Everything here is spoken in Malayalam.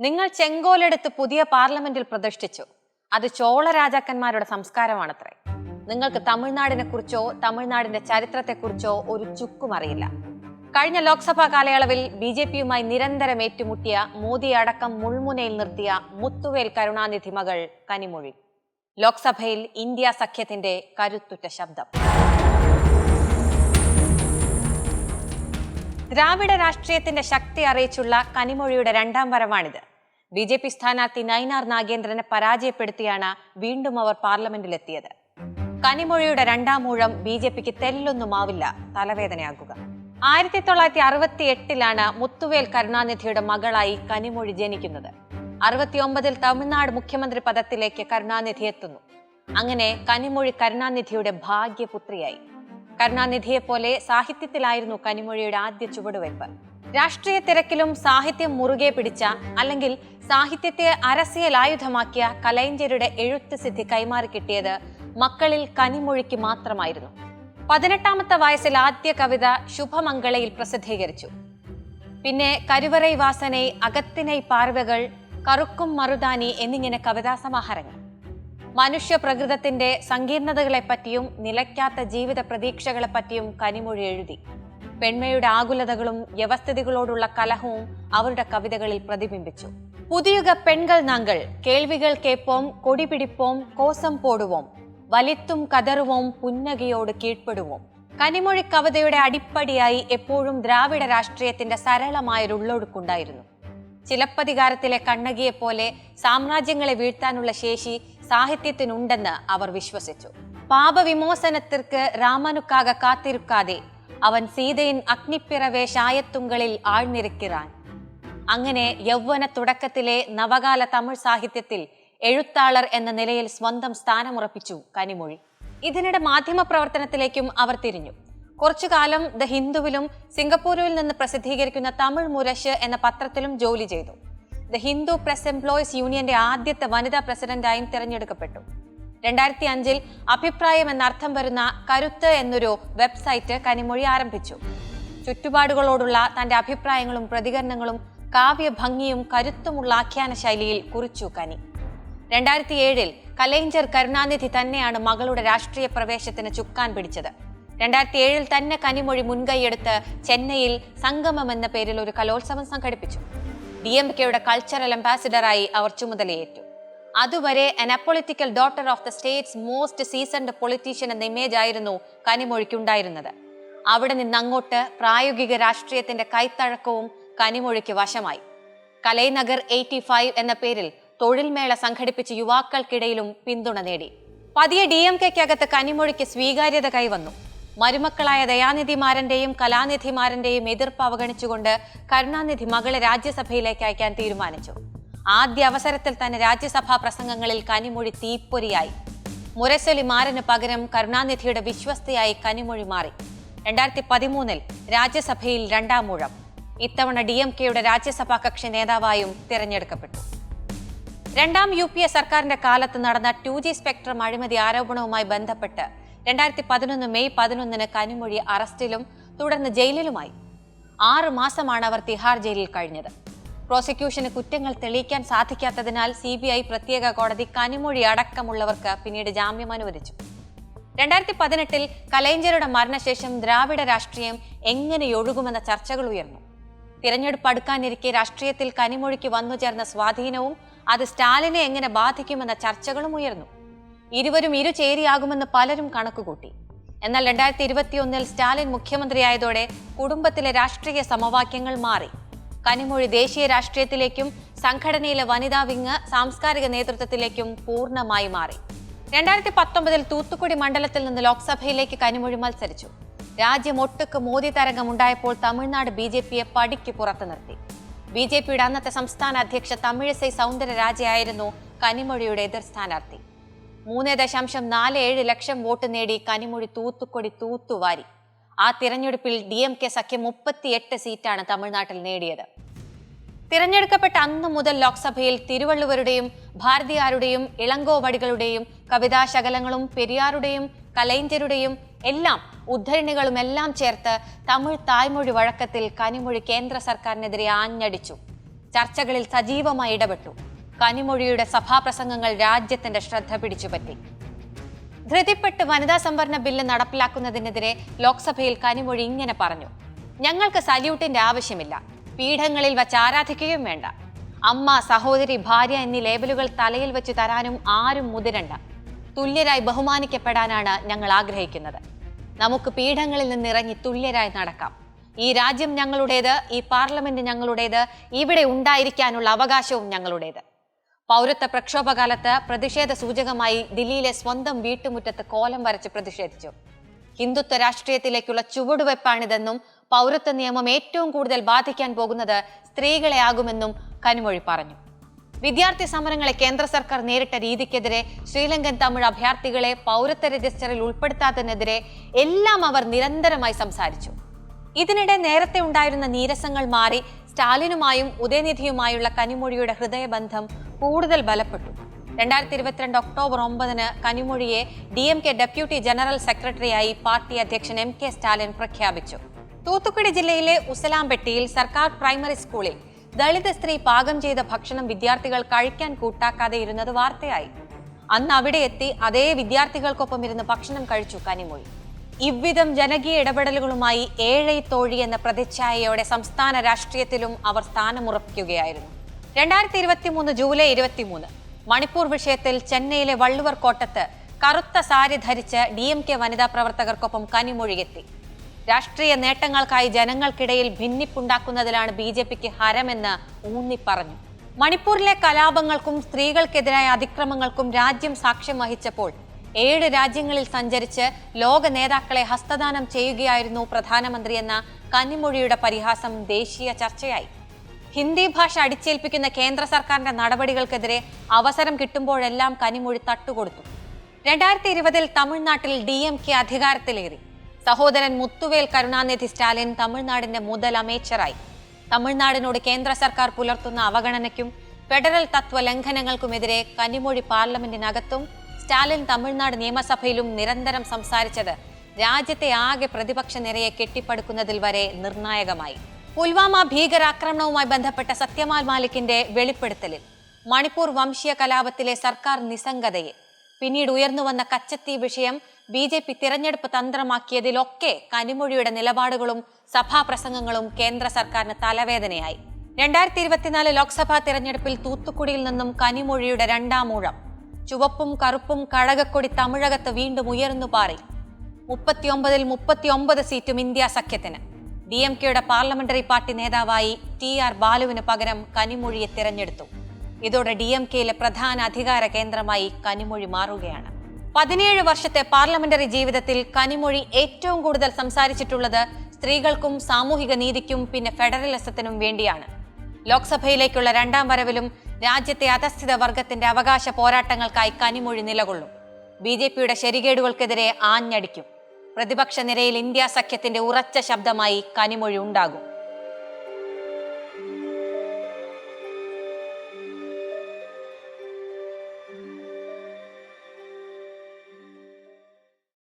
നിങ്ങൾ ചെങ്കോലെടുത്ത് പുതിയ പാർലമെന്റിൽ പ്രതിഷ്ഠിച്ചു. അത് ചോള രാജാക്കന്മാരുടെ സംസ്കാരമാണത്രേ. നിങ്ങൾക്ക് തമിഴ്നാടിനെ കുറിച്ചോ തമിഴ്നാടിന്റെ ചരിത്രത്തെക്കുറിച്ചോ ഒരു ചുക്കും അറിയില്ല. കഴിഞ്ഞ ലോക്സഭാ കാലയളവിൽ ബി ജെ പിയുമായി നിരന്തരം ഏറ്റുമുട്ടിയ മോദി അടക്കം മുൾമുനയിൽ നിർത്തിയ മുത്തുവേൽ കരുണാനിധി മകൾ കനിമൊഴി. ലോക്സഭയിൽ ഇന്ത്യ സഖ്യത്തിന്റെ കരുത്തുറ്റ ശബ്ദം. ദ്രാവിഡ രാഷ്ട്രീയത്തിന്റെ ശക്തി അറിയിച്ചുള്ള കനിമൊഴിയുടെ രണ്ടാം വരവാണിത്. ബി ജെ പി സ്ഥാനാർത്ഥി നൈനാർ നാഗേന്ദ്രനെ പരാജയപ്പെടുത്തിയാണ് വീണ്ടും അവർ പാർലമെന്റിലെത്തിയത്. കനിമൊഴിയുടെ രണ്ടാം ഊഴം ബി ജെ പിക്ക് തെല്ലൊന്നുമാവില്ല തലവേദനയാകുക. ആയിരത്തി തൊള്ളായിരത്തി അറുപത്തി എട്ടിലാണ് മുത്തുവേൽ കരുണാനിധിയുടെ മകളായി കനിമൊഴി ജനിക്കുന്നത്. അറുപത്തിയൊമ്പതിൽ തമിഴ്നാട് മുഖ്യമന്ത്രി പദത്തിലേക്ക് കരുണാനിധി എത്തുന്നു. അങ്ങനെ കനിമൊഴി കരുണാനിധിയുടെ ഭാഗ്യപുത്രിയായി. കരുണാനിധിയെ പോലെ സാഹിത്യത്തിലായിരുന്നു കനിമൊഴിയുടെ ആദ്യ ചുവടുവയ്പ്. രാഷ്ട്രീയ തിരക്കിലും സാഹിത്യം മുറുകെ പിടിച്ച അല്ലെങ്കിൽ സാഹിത്യത്തെ അരസിയലായുധമാക്കിയ കലൈഞ്ചരുടെ എഴുത്ത് സിദ്ധി കൈമാറി കിട്ടിയത് മക്കളിൽ കനിമൊഴിക്ക് മാത്രമായിരുന്നു. പതിനെട്ടാമത്തെ വയസ്സിൽ ആദ്യ കവിത ശുഭമംഗളയിൽ പ്രസിദ്ധീകരിച്ചു. പിന്നെ കരുവറൈ വാസനൈ അകത്തിനൈ പാർവകൾ കറുക്കും മറുതാനി എന്നിങ്ങനെ കവിതാ സമാഹാരങ്ങൾ മനുഷ്യ പ്രകൃതത്തിന്റെ സങ്കീർണതകളെപ്പറ്റിയും നിലയ്ക്കാത്ത ജീവിത പ്രതീക്ഷകളെപ്പറ്റിയും കനിമൊഴി എഴുതി. പെൺമയുടെ ആകുലതകളും വ്യവസ്ഥിതികളോടുള്ള കലഹവും അവരുടെ കവിതകളിൽ പ്രതിബിംബിച്ചു. പുതിയുഗ പെൺകൾ നാങ്കൾ കേൾവികൾ കേപ്പോം കൊടിപിടിപ്പോം കോസം പോടുവോം വലിത്തും കതറുവോം പുന്നകയോട് കീഴ്പ്പെടുവോം. കനിമൊഴി കവിതയുടെ അടിപ്പടിയായി എപ്പോഴും ദ്രാവിഡ രാഷ്ട്രീയത്തിന്റെ സരളമായൊരു ഉള്ളൊടുക്കുണ്ടായിരുന്നു ചിലപ്പതികാരത്തിലെ കണ്ണകിയെപ്പോലെ സാമ്രാജ്യങ്ങളെ വീഴ്ത്താനുള്ള ശേഷി സാഹിത്യത്തിനുണ്ടെന്ന് അവർ വിശ്വസിച്ചു. പാപവിമോചനത്തിற்கு രാമനുക്കാക കാത്തിരിക്കാതെ അവൻ സീതയിൻ അഗ്നിപ്പിറവേ ശായത്തുങ്കളിൽ അങ്ങനെ യൗവന തുടക്കത്തിലെ നവകാല തമിഴ് സാഹിത്യത്തിൽ എഴുത്താളർ എന്ന നിലയിൽ സ്വന്തം സ്ഥാനമുറപ്പിച്ചു കനിമൊഴി. ഇതിനിടെ മാധ്യമ പ്രവർത്തനത്തിലേക്കും അവർ തിരിഞ്ഞു. കുറച്ചു കാലം ദ ഹിന്ദുവിലും സിംഗപ്പൂരിൽ നിന്ന് പ്രസിദ്ധീകരിക്കുന്ന തമിഴ് മുരശ് എന്ന പത്രത്തിലും ജോലി ചെയ്തു. ദ ഹിന്ദു പ്രസ് എംപ്ലോയീസ് യൂണിയന്റെ ആദ്യത്തെ വനിതാ പ്രസിഡന്റായും തിരഞ്ഞെടുക്കപ്പെട്ടു. രണ്ടായിരത്തി അഞ്ചിൽ അഭിപ്രായം എന്നർത്ഥം വരുന്ന കരുത്ത് എന്നൊരു വെബ്സൈറ്റ് കനിമൊഴി ആരംഭിച്ചു. ചുറ്റുപാടുകളോടുള്ള തന്റെ അഭിപ്രായങ്ങളും പ്രതികരണങ്ങളും കാവ്യഭംഗിയും കരുത്തുമുള്ള ആഖ്യാന ശൈലിയിൽ കുറിച്ചു കനി. രണ്ടായിരത്തി ഏഴിൽ കലൈഞ്ചർ കരുണാനിധി തന്നെയാണ് മകളുടെ രാഷ്ട്രീയ പ്രവേശത്തിന് ചുക്കാൻ പിടിച്ചത്. രണ്ടായിരത്തി ഏഴിൽ തന്നെ കനിമൊഴി മുൻകൈയെടുത്ത് ചെന്നൈയിൽ സംഗമം എന്ന പേരിൽ ഒരു കലോത്സവം സംഘടിപ്പിച്ചു. ഡി എം കെയുടെ കൾച്ചറൽ അംബാസിഡറായി അവർ ചുമതലയേറ്റു. അതുവരെ an apolitical daughter of the state's most seasoned politician എന്ന ഇമേജ് ആയിരുന്നു കനിമൊഴിക്കുണ്ടായിരുന്നത്. അവിടെ നിന്ന് അങ്ങോട്ട് പ്രായോഗിക രാഷ്ട്രീയത്തിന്റെ കൈത്തഴക്കവും കനിമൊഴിക്ക് വശമായി. കലൈനഗർ എയ്റ്റി ഫൈവ് എന്ന പേരിൽ തൊഴിൽമേള സംഘടിപ്പിച്ച് യുവാക്കൾക്കിടയിലും പിന്തുണ നേടി. പതിയെ ഡി എം കെക്കകത്ത് കനിമൊഴിക്ക് സ്വീകാര്യത കൈവന്നു. മരുമക്കളായ ദയാനിധിമാരന്റെയും കലാനിധിമാരന്റെയും എതിർപ്പ് അവഗണിച്ചുകൊണ്ട് കരുണാനിധി മകളെ രാജ്യസഭയിലേക്ക് അയക്കാൻ തീരുമാനിച്ചു. ആദ്യ അവസരത്തിൽ തന്നെ രാജ്യസഭാ പ്രസംഗങ്ങളിൽ കനിമൊഴി തീപ്പൊരിയായി. മുരസൊലി മാരന് പകരം കരുണാനിധിയുടെ വിശ്വസ്തയായി കനിമൊഴി മാറി. രണ്ടായിരത്തി പതിമൂന്നിൽ രാജ്യസഭയിൽ രണ്ടാം മൂഴം ഇത്തവണ ഡി എം കെയുടെ രാജ്യസഭാ കക്ഷി നേതാവായും തിരഞ്ഞെടുക്കപ്പെട്ടു. രണ്ടാം യു പി എ സർക്കാരിന്റെ കാലത്ത് നടന്ന ടു ജി സ്പെക്ട്രം അഴിമതി ആരോപണവുമായി ബന്ധപ്പെട്ട് രണ്ടായിരത്തി പതിനൊന്ന് മെയ് പതിനൊന്നിന് കനിമൊഴി അറസ്റ്റിലും തുടർന്ന് ജയിലിലുമായി. ആറ് മാസമാണ് അവർ തിഹാർ ജയിലിൽ കഴിഞ്ഞത്. പ്രോസിക്യൂഷന് കുറ്റങ്ങൾ തെളിയിക്കാൻ സാധിക്കാത്തതിനാൽ സി ബി ഐ പ്രത്യേക കോടതി കനിമൊഴി അടക്കമുള്ളവർക്ക് പിന്നീട് ജാമ്യം അനുവദിച്ചു. രണ്ടായിരത്തി പതിനെട്ടിൽ കലൈഞ്ചരുടെ മരണശേഷം ദ്രാവിഡ രാഷ്ട്രീയം എങ്ങനെ ഒഴുകുമെന്ന ചർച്ചകൾ ഉയർന്നു. തിരഞ്ഞെടുപ്പ് അടുക്കാനിരിക്കെ രാഷ്ട്രീയത്തിൽ കനിമൊഴിക്ക് വന്നു ചേർന്ന സ്വാധീനവും അത് സ്റ്റാലിനെ എങ്ങനെ ബാധിക്കുമെന്ന ചർച്ചകളും ഉയർന്നു. ഇരുവരും ഇരുചേരിയാകുമെന്ന് പലരും കണക്കുകൂട്ടി. എന്നാൽ രണ്ടായിരത്തി ഇരുപത്തിയൊന്നിൽ സ്റ്റാലിൻ മുഖ്യമന്ത്രിയായതോടെ കുടുംബത്തിലെ രാഷ്ട്രീയ സമവാക്യങ്ങൾ മാറി. കനിമൊഴി ദേശീയ രാഷ്ട്രീയത്തിലേക്കും സംഘടനയിലെ വനിതാ വിങ് സാംസ്കാരിക നേതൃത്വത്തിലേക്കും പൂർണമായി മാറി. രണ്ടായിരത്തി പത്തൊമ്പതിൽ തൂത്തുക്കുടി മണ്ഡലത്തിൽ നിന്ന് ലോക്സഭയിലേക്ക് കനിമൊഴി മത്സരിച്ചു. രാജ്യം ഒട്ടുക്ക് മോദി തരംഗം ഉണ്ടായപ്പോൾ തമിഴ്നാട് ബി ജെ പിയെ പടിക്ക് പുറത്തു നിർത്തി. ബി ജെ പിയുടെ അന്നത്തെ സംസ്ഥാന അധ്യക്ഷ തമിഴിസൈ സൗന്ദരരാജയായിരുന്നു കനിമൊഴിയുടെ എതിർ സ്ഥാനാർത്ഥി. മൂന്ന് ദശാംശം നാല് ഏഴ് ലക്ഷം വോട്ട് നേടി കനിമൊഴി തൂത്തുക്കൊടി തൂത്തുവാരി. ആ തിരഞ്ഞെടുപ്പിൽ ഡി എം കെ സഖ്യം മുപ്പത്തിയെട്ട് സീറ്റാണ് തമിഴ്നാട്ടിൽ നേടിയത്. തിരഞ്ഞെടുക്കപ്പെട്ട അന്ന് മുതൽ ലോക്സഭയിൽ തിരുവള്ളുവരുടെയും ഭാരതിയാരുടെയും ഇളങ്കോവടികളുടെയും കവിതാശകലങ്ങളും പെരിയാരുടെയും കലൈഞ്ചരുടെയും എല്ലാം ഉദ്ധരണികളും എല്ലാം ചേർത്ത് തമിഴ് തായ്മൊഴി വഴക്കത്തിൽ കനിമൊഴി കേന്ദ്ര സർക്കാരിനെതിരെ ആഞ്ഞടിച്ചു. ചർച്ചകളിൽ സജീവമായി ഇടപെട്ടു. കനിമൊഴിയുടെ സഭാപ്രസംഗങ്ങൾ രാജ്യത്തിന്റെ ശ്രദ്ധ പിടിച്ചുപറ്റി. ധൃതിപ്പെട്ട് വനിതാ സംവരണ ബില്ല് നടപ്പിലാക്കുന്നതിനെതിരെ ലോക്സഭയിൽ കനിമൊഴി ഇങ്ങനെ പറഞ്ഞു. ഞങ്ങൾക്ക് സല്യൂട്ടിന്റെ ആവശ്യമില്ല. പീഠങ്ങളിൽ വച്ച് ആരാധിക്കുകയും വേണ്ട. അമ്മ സഹോദരി ഭാര്യ എന്നീ ലേബലുകൾ തലയിൽ വെച്ച് തരാനും ആരും മുതിരണ്ട. തുല്യരായി ബഹുമാനിക്കപ്പെടാനാണ് ഞങ്ങൾ ആഗ്രഹിക്കുന്നത്. നമുക്ക് പീഠങ്ങളിൽ നിന്നിറങ്ങി തുല്യരായി നടക്കാം. ഈ രാജ്യം ഞങ്ങളുടേത് ഈ പാർലമെന്റ് ഞങ്ങളുടേത് ഇവിടെ ഉണ്ടായിരിക്കാനുള്ള അവകാശവും ഞങ്ങളുടേത്. പൗരത്വ പ്രക്ഷോഭകാലത്ത് പ്രതിഷേധ സൂചകമായി ദില്ലിയിലെ സ്വന്തം വീട്ടുമുറ്റത്ത് കോലം വരച്ച് പ്രതിഷേധിച്ചു. ഹിന്ദുത്വ രാഷ്ട്രീയത്തിലേക്കുള്ള ചുവടുവെപ്പാണിതെന്നും പൗരത്വ നിയമം ഏറ്റവും കൂടുതൽ ബാധിക്കാൻ പോകുന്നത് സ്ത്രീകളെ ആകുമെന്നും കനിമൊഴി പറഞ്ഞു. വിദ്യാർത്ഥി സമരങ്ങളെ കേന്ദ്ര സർക്കാർ നേരിട്ട രീതിക്കെതിരെ ശ്രീലങ്കൻ തമിഴ് അഭ്യർത്ഥികളെ പൗരത്വ രജിസ്റ്ററിൽ ഉൾപ്പെടുത്താത്തതിനെതിരെ എല്ലാം അവർ നിരന്തരമായി സംസാരിച്ചു. ഇതിനിടെ നേരത്തെ ഉണ്ടായിരുന്ന നീരസങ്ങൾ മാറി സ്റ്റാലിനുമായും ഉദയനിധിയുമായുള്ള കനിമൊഴിയുടെ ഹൃദയബന്ധം കൂടുതൽ ബലപ്പെട്ടു. രണ്ടായിരത്തി ഇരുപത്തിരണ്ട് ഒക്ടോബർ ഒമ്പതിന് കനിമൊഴിയെ D M K deputy general സെക്രട്ടറിയായി പാർട്ടി അധ്യക്ഷൻ എം കെ സ്റ്റാലിൻ പ്രഖ്യാപിച്ചു. തൂത്തുക്കുടി ജില്ലയിലെ ഉസലാംപെട്ടിയിൽ സർക്കാർ പ്രൈമറി സ്കൂളിൽ ദളിത് സ്ത്രീ പാകം ചെയ്ത ഭക്ഷണം വിദ്യാർത്ഥികൾ കഴിക്കാൻ കൂട്ടാക്കാതെ ഇരുന്നത് വാർത്തയായി. അന്ന് അവിടെ എത്തി അതേ വിദ്യാർത്ഥികൾക്കൊപ്പം ഇരുന്ന് ഭക്ഷണം കഴിച്ചു കനിമൊഴി. ഇவ்விധം ജനകീയ ഇടപെടലുകളുമായി ഏഴൈ തോഴി എന്ന പ്രതിച്ഛായയോടെ സംസ്ഥാന രാഷ്ട്രീയത്തിലും അവർ സ്ഥാനമുറപ്പിക്കുകയായിരുന്നു. രണ്ടായിരത്തി ഇരുപത്തി മൂന്ന് ജൂലൈ ഇരുപത്തിമൂന്ന് മണിപ്പൂർ വിഷയത്തിൽ ചെന്നൈയിലെ വള്ളുവർ കോട്ടത്ത് കറുത്ത സാരി ധരിച്ച് ഡി എം കെ വനിതാ പ്രവർത്തകർക്കൊപ്പം കനിമൊഴിയെത്തി. രാഷ്ട്രീയ നേട്ടങ്ങൾക്കായി ജനങ്ങൾക്കിടയിൽ ഭിന്നിപ്പുണ്ടാക്കുന്നതിലാണ് ബി ജെ പിക്ക് ഹരമെന്ന് ഊന്നി പറഞ്ഞു മണിപ്പൂരിലെ കലാപങ്ങൾക്കും സ്ത്രീകൾക്കെതിരായ അതിക്രമങ്ങൾക്കും രാജ്യം സാക്ഷ്യം വഹിച്ചപ്പോൾ ഏഴ് രാജ്യങ്ങളിൽ സഞ്ചരിച്ച് ലോക നേതാക്കളെ ഹസ്തദാനം ചെയ്യുകയായിരുന്നു പ്രധാനമന്ത്രി എന്ന കന്നിമൊഴിയുടെ പരിഹാസം ദേശീയ ചർച്ചയായി. ഹിന്ദി ഭാഷ അടിച്ചേൽപ്പിക്കുന്ന കേന്ദ്ര സർക്കാരിന്റെ നടപടികൾക്കെതിരെ അവസരം കിട്ടുമ്പോഴെല്ലാം കനിമൊഴി തട്ടുകൊടുത്തു. രണ്ടായിരത്തി ഇരുപതിൽ തമിഴ്നാട്ടിൽ ഡി എം കെ അധികാരത്തിലേറി. സഹോദരൻ മുത്തുവേൽ കരുണാനിധി സ്റ്റാലിൻ തമിഴ്നാടിന്റെ മുതൽ അമേച്ചറായി. തമിഴ്നാടിനോട് കേന്ദ്ര സർക്കാർ പുലർത്തുന്ന അവഗണനയ്ക്കും ഫെഡറൽ തത്വ ലംഘനങ്ങൾക്കുമെതിരെ കനിമൊഴി പാർലമെന്റിനകത്തും സ്റ്റാലിൻ തമിഴ്നാട് നിയമസഭയിലും നിരന്തരം സംസാരിച്ചത് രാജ്യത്തെ ആകെ പ്രതിപക്ഷ നിരയെ കെട്ടിപ്പടുക്കുന്നതിൽ വരെ നിർണായകമായി. പുൽവാമ ഭീകരാക്രമണവുമായി ബന്ധപ്പെട്ട സത്യമാൽ മാലിക്കിന്റെ വെളിപ്പെടുത്തലിൽ. മണിപ്പൂർ വംശീയ കലാപത്തിലെ സർക്കാർ നിസ്സംഗതയെ പിന്നീട് ഉയർന്നുവന്ന കച്ചത്തി വിഷയം ബി ജെ പി തിരഞ്ഞെടുപ്പ് തന്ത്രമാക്കിയതിലൊക്കെ കനിമൊഴിയുടെ നിലപാടുകളും സഭാപ്രസംഗങ്ങളും കേന്ദ്ര സർക്കാരിന് തലവേദനയായി. രണ്ടായിരത്തി ഇരുപത്തിനാല് ലോക്സഭാ തിരഞ്ഞെടുപ്പിൽ തൂത്തുക്കുടിയിൽ നിന്നും കനിമൊഴിയുടെ രണ്ടാം ഊഴം. ചുവപ്പും കറുപ്പും കഴകക്കൊടി തമിഴകത്ത് വീണ്ടും ഉയർന്നു പാറി. മുപ്പത്തിയൊമ്പതിൽ മുപ്പത്തിയൊമ്പത് സീറ്റും ഇന്ത്യ സഖ്യത്തിന്. ഡി എം കെയുടെ പാർലമെന്ററി പാർട്ടി നേതാവായി ടി ആർ ബാലുവിന് പകരം കനിമൊഴിയെ തിരഞ്ഞെടുത്തു. ഇതോടെ ഡി എം കെയിലെ പ്രധാന അധികാര കേന്ദ്രമായി കനിമൊഴി മാറുകയാണ്. പതിനേഴ് വർഷത്തെ പാർലമെന്ററി ജീവിതത്തിൽ കനിമൊഴി ഏറ്റവും കൂടുതൽ സംസാരിച്ചിട്ടുള്ളത് സ്ത്രീകൾക്കും സാമൂഹിക നീതിക്കും പിന്നെ ഫെഡറലിസത്തിനും വേണ്ടിയാണ്. ലോക്സഭയിലേക്കുള്ള രണ്ടാം വരവിലും രാജ്യത്തെ അധസ്ഥിത വർഗത്തിന്റെ അവകാശ പോരാട്ടങ്ങൾക്കായി കനിമൊഴി നിലകൊള്ളും. ബി ജെ പിയുടെ ശരികേടുകൾക്കെതിരെ ആഞ്ഞടിക്കും. പ്രതിപക്ഷ നിരയിൽ ഇന്ത്യ സഖ്യത്തിന്റെ ഉറച്ച ശബ്ദമായി കനിമൊഴി ഉണ്ടാകും.